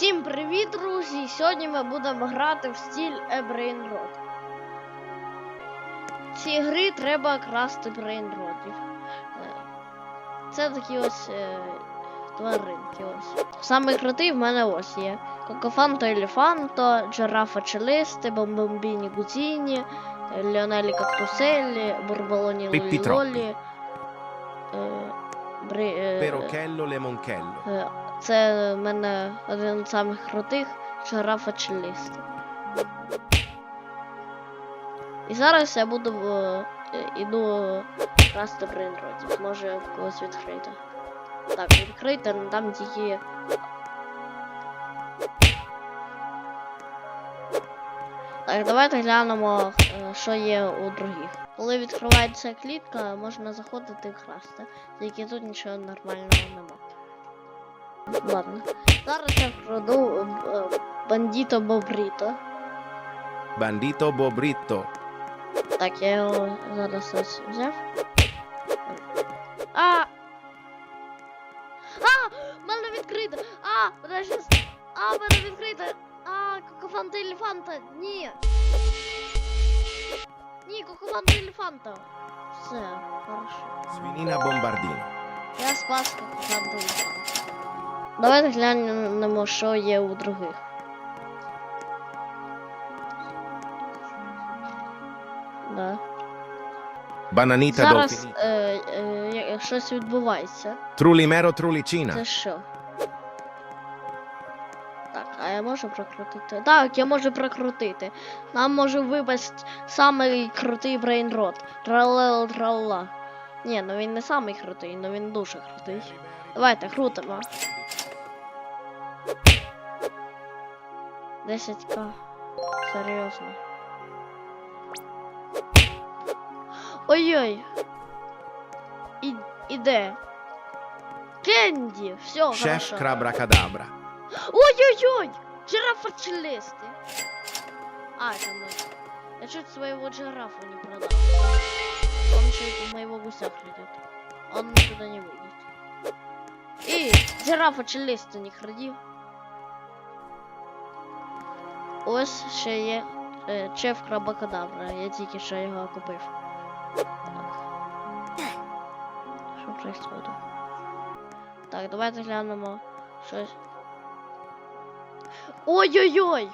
Всім привіт, друзі! Сьогодні ми будемо грати в стіль Brain. В цій грі треба красти брейнротів. Е, Це такі ось е, тваринки. Ось. Саме крутий в мене ось є. Кокофанто елефанто, джирафа челисти, бомбомбіні гузіні, е, Ліонелі кактуселі, бурбалоні лолі. Е, е, Перокелло лемонкелло. Це в мене один з самих крутих жирафа челісти. І зараз я буду е, іду красти брейнротів. Може в когось відкрити. Так, відкрити, але там тільки. Так, давайте глянемо, е, що є у других. Коли відкривається клітка, можна заходити і красти. Тільки тут нічого нормального нема. Ладно. Зараз я вкраду е, бандіто Бобріто. Bandito Bobritto. Так, я його зараз ось взяв. А! А! В мене відкрито! А! Мене щас... А, в мене відкрито! А, кокофанта елефанта! Ні! Ні, кокофанта елефанта! Все, хорошо. Svinina Bombardino. Я спас кокофанта елефанта. Давайте глянемо, що є у других. Да. Bananita Зараз е, е, щось відбувається. Trulimero Trulicina. Це що? Так, а я можу прокрутити? Так, я можу прокрутити. Нам може випасть самий крутий брейнрот. Тралел тралла. Ні, ну він не самий крутий, ну він дуже крутий. Давайте крутимо. 10к. Серйозно. Ой-ой. І, іде. Кенді! Все, Chef хорошо. Crabrakadabra. Ой-ой-ой! Жирафа челюсти. А, это мой. Я чуть своего жирафа не продал. Он еще моего гуся крадет. Он никуда не выйдет. И жирафа челюсти не кради. Ось ще є е, чеф крабакадабра. Я тільки що його купив. Так. Що происходит? Так, давайте глянемо щось. Ой-ой-ой!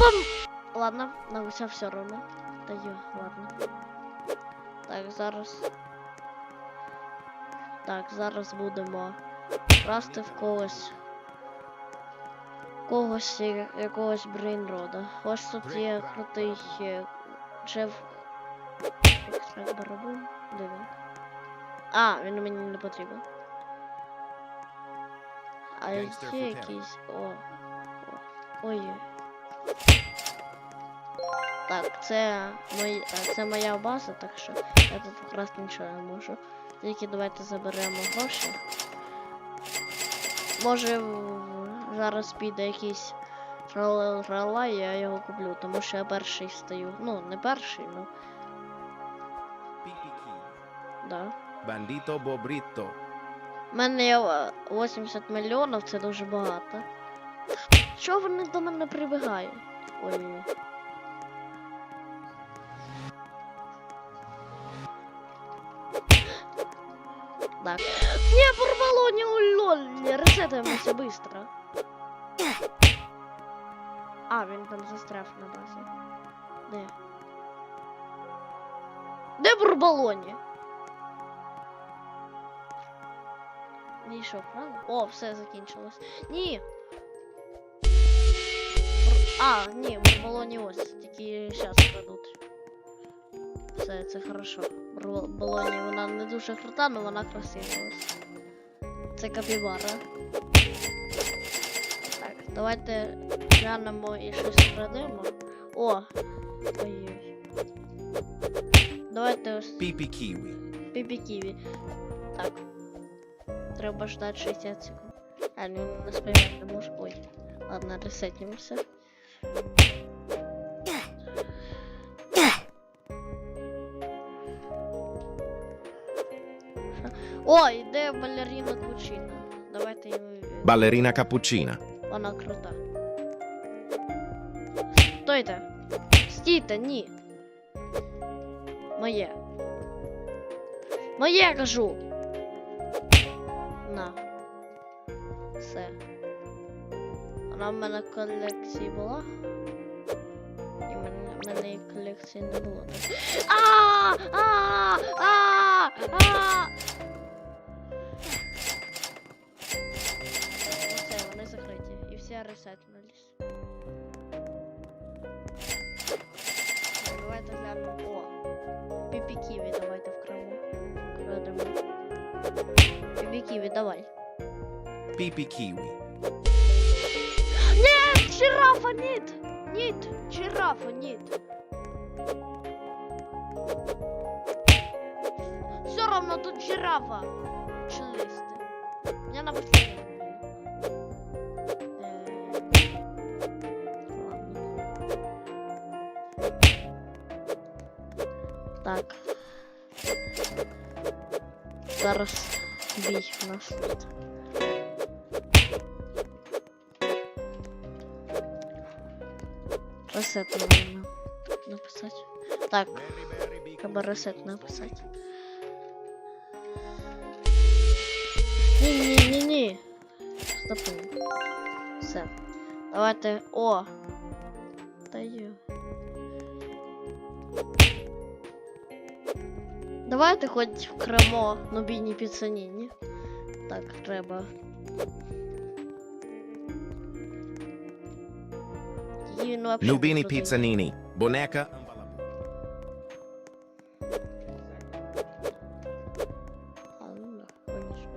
Бам! Ладно, на гуся все равно. Даю, ладно. Так, зараз. Так, зараз будемо красти в когось. Когось якогось брейнрода. Ось тут є крутий е, Джеф. Барабун. Де він? А, він мені не потрібен. А є якийсь. О. Ой. Так, це, мої, е, це моя база, так що я тут покрасти нічого не можу. Тільки давайте заберемо гроші. Може зараз піде якийсь трала, і я його куплю, тому що я перший стою. Ну, не перший, ну, да. Bandito Bobritto. У мене є е, 80 мільйонів, це дуже багато. Чого вони до мене прибігають? Ой. Так. Не, порвало, не улол, ресетуємося быстро. А, він там застряв на базі. Де? Де бурбалоні? Вийшов, правда? О, все закінчилось. Ні. А, ні, в балоні ось, тільки зараз крадуть. Все, це хорошо. В балоні вона не дуже крута, але вона красива ось. Це капібара. Давайте глянемо і щось крадемо. О! Ой-ой. Давайте ось Pipi Kiwi. Піпі Ківі. Так. Треба ждати 60 секунд. А, ну не сприймати не можу. Ой. Ладно, ресетимося. О, іде балерина Кучина. давайте її. Ballerina cappuccina. Вона крута. Стойте! Стійте, ні. Моє. Моє кажу. На. Все. Вона в мене в колекції була. І в мене, колекції не було. Так. І всі ресетнулись. Так, Давайте глянемо. О! Піпі Ківі давайте вкрадемо. Крадемо. Піпі Ківі, давай. Pipi kiwi. Нет, жирафа нет! Нет, жирафа нет. Все равно тут жирафа. Челюсти. Я на последнем. Так. Зараз бій у нас тут. Ресет наверное, написать. Так, треба ресет написать. Ні-ні-ні-ні. Стопи. Все. Давайте. О! Даю. Давайте хоч вкремо нобійні піцаніні. Так, треба. Ну, pizzanini. Boneca. Ладно, конечно.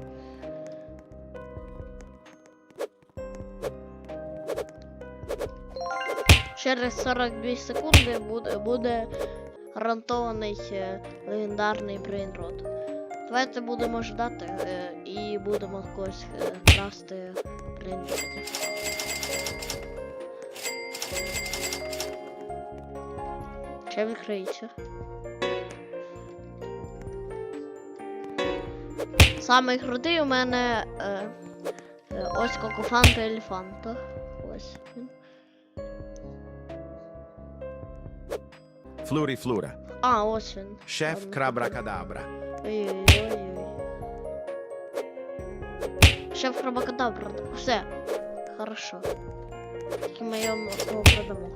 Через 42 секунди буде, буде гарантований е, легендарний брейнрот. Давайте будемо ждати е, і будемо когось е, красти брейнротів. Ще відкриється. Самий крутий у мене е, е, ось Кокофанта Елефанта. Ось він. Fluriflura. А, ось він. Ладно, Crabracadabra. Ой-ой-ой. Шеф Крабакадабра. Все. Хорошо. Тільки ми йому продамо.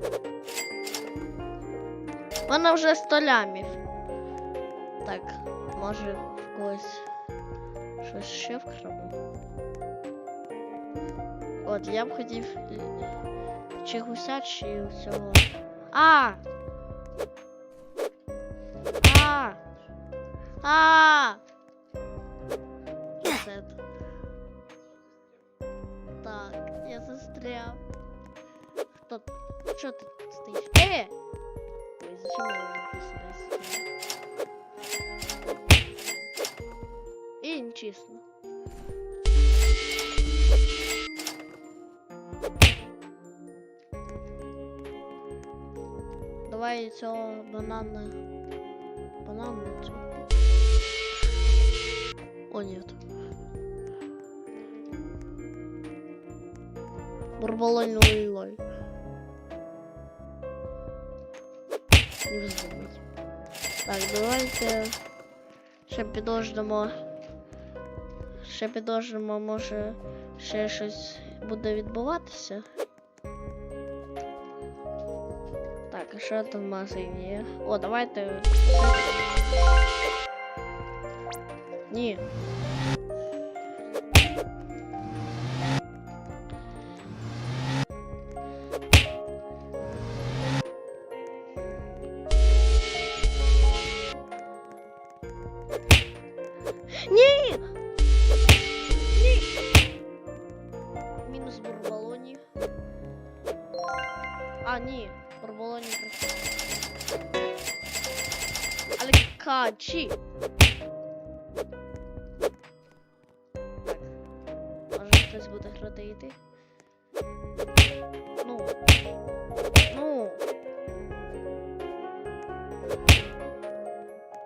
У мене вже 100 лямів. Так, може в когось щось ще вкрамо. От, я б хотів л- чи гуся, чи цього. А! А! А! Так, я застрял. Кто? Что ты стоишь? Э! Ой, зачем я его сюда застрял? И Давай цього банана. Банана цього. О, нет. Бурбалой лой Не вздумать. Так, давайте ще підождемо. Ще підождемо, може ще щось буде відбуватися. Так, а що там в магазині є? О, давайте. Ні. Ні! Ні! Мінус бурбалоні. А, ні, Бурбалоні прийшли. Але качі. Може хтось буде грати йти? Ну. Ну.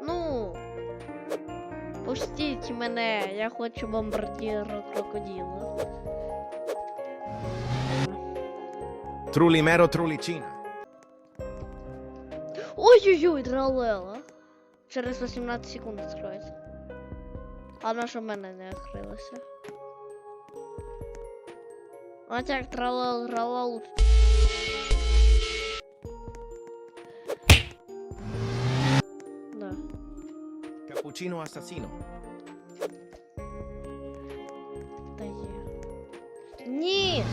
Ну. Пустіть мене, я хочу бомбардіра крокодила. Trulimero Trulicina. Ой-ой-ой, тралела. Через 18 секунд відкриється. А на що в мене не відкрилося? От як тралел, тралел. Да. Cappuccino assassino. Та є. Ні!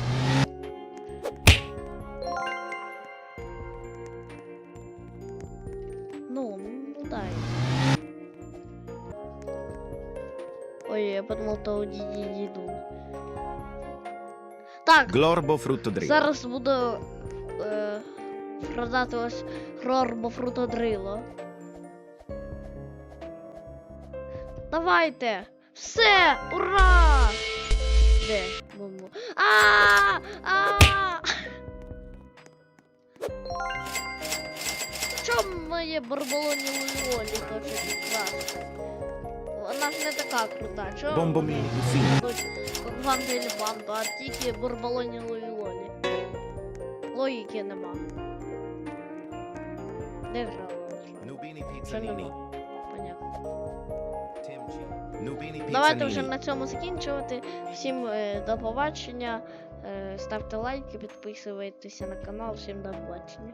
Я подумал, то у діді діду. Так, Glorbo frutto зараз буду е, продати ось хрорбо фрутодрило. Давайте! Все! Ура! Де? Бомбу. А! А! Чому моє барбалоні лолі хочуть красти? Вона ж не така крута. Чому? Бомбоміні Гусіні. Фанта или фанту, а тільки бурбалоні лолі. Логіки нема. Де грала? Nubini Це Pizzanini. нема. Понятно. Timchi. Nubini Давайте вже Pizzanini. на цьому закінчувати. Всім е, до побачення. Е, ставте лайки, підписуйтеся на канал. Всім до побачення.